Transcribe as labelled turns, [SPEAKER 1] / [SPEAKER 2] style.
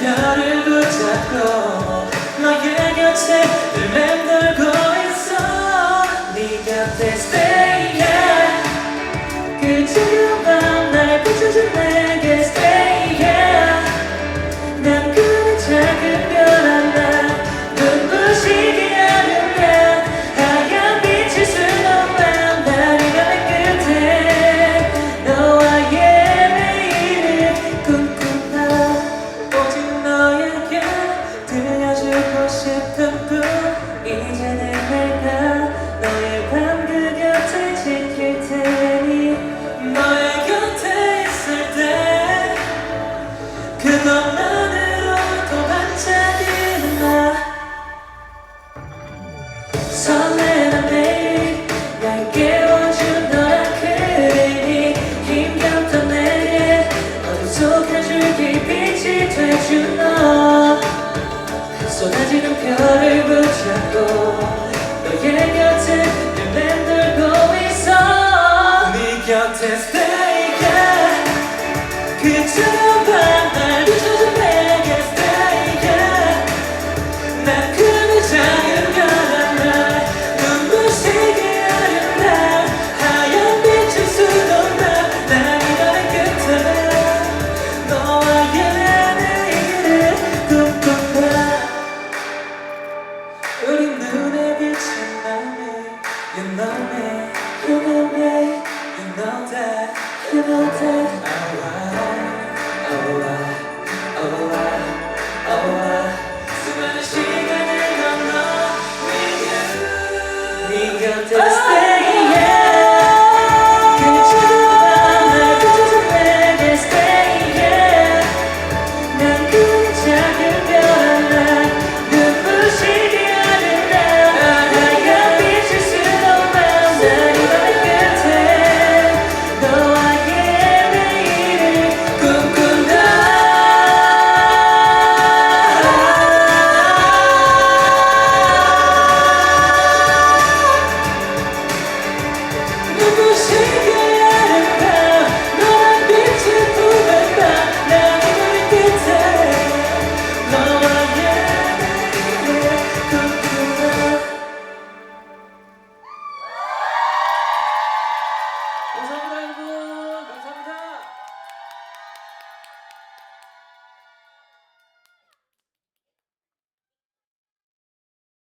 [SPEAKER 1] 나를 붙잡고 쏟아지는 별을 붙잡고 너의 곁에 늘 맴돌고 있어. 네 곁에 留在